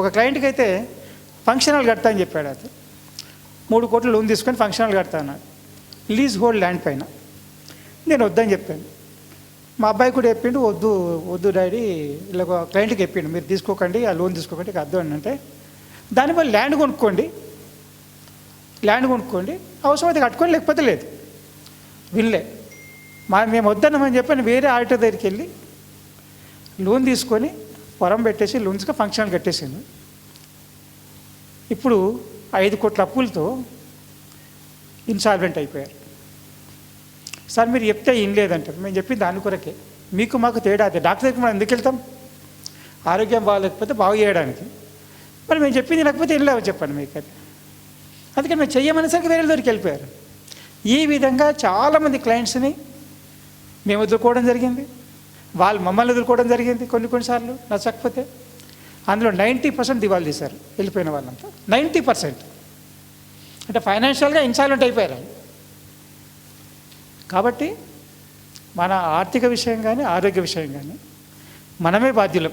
ఒక క్లయింట్కి అయితే ఫంక్షన్ హాల్ కడతా అని చెప్పాడు అతను. మూడు కోట్లు లోన్ తీసుకొని ఫంక్షన్ హాల్ కడతా అన్నాడు. లీజ్ హోల్డ్ ల్యాండ్ పైన. నేను వద్దని చెప్పాను. మా అబ్బాయి కూడా చెప్పిండు వద్దు వద్దు డాడీ ఇలా ఒక క్లయింట్కి చెప్పిండు మీరు తీసుకోకండి ఆ లోన్ తీసుకోకండి ఇక వద్దు అంటే దానివల్ల ల్యాండ్ కొనుక్కోండి. ల్యాండ్ కొనుక్కోండి. అవసరమైతే కట్టుకొని లేకపోతే లేదు. వినలే. మా మేము వద్దన్నామని చెప్పని వేరే ఆడిటర్ దగ్గరికి వెళ్ళి లోన్ తీసుకొని పొరం పెట్టేసి లోన్స్గా ఫంక్షన్ కట్టేసింది ఇప్పుడు ఐదు కోట్ల అప్పులతో ఇన్సాల్వెంట్ అయిపోయారు. సార్ మీరు చెప్తే ఏం లేదంటారు మేము చెప్పింది దాని కొరకే. మీకు మాకు తేడా అదే. డాక్టర్ మనం ఎందుకు వెళ్తాం? ఆరోగ్యం బాగాలేకపోతే బాగు చేయడానికి. మరి మేము చెప్పింది లేకపోతే ఏం లేవు చెప్పండి మీకు అది. అందుకని మేము చెయ్యమనేసరికి వేరే దగ్గరికి వెళ్ళిపోయారు. ఈ విధంగా చాలామంది క్లయింట్స్ని మేము ఎదుర్కోవడం జరిగింది. వాళ్ళు మమ్మల్ని ఎదుర్కోవడం జరిగింది కొన్ని కొన్నిసార్లు నచ్చకపోతే. అందులో నైంటీ పర్సెంట్ దివాళీ తీశారు వెళ్ళిపోయిన వాళ్ళంతా. Ninety percent. అంటే ఫైనాన్షియల్గా ఇన్సాల్వెంట్ అయిపోయారు వాళ్ళు. కాబట్టి మన ఆర్థిక విషయం కానీ ఆరోగ్య విషయం కానీ మనమే బాధ్యులం.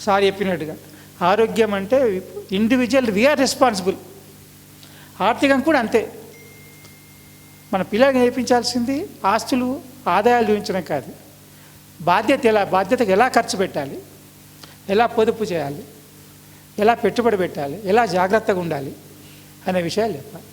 సార్ చెప్పినట్టుగా ఆరోగ్యం అంటే ఇండివిజువల్ వీఆర్ రెస్పాన్సిబుల్ ఆర్థికం కూడా అంతే. మన పిల్లలకి నేర్పించాల్సింది ఆస్తులు ఆదాయాలు చూపించడం కాదు. బాధ్యత ఎలా బాధ్యతకు ఎలా ఖర్చు పెట్టాలి? ఎలా పొదుపు చేయాలి? ఎలా పెట్టుబడి పెట్టాలి? ఎలా జాగ్రత్తగా ఉండాలి? అనే విషయాలు చెప్పాలి.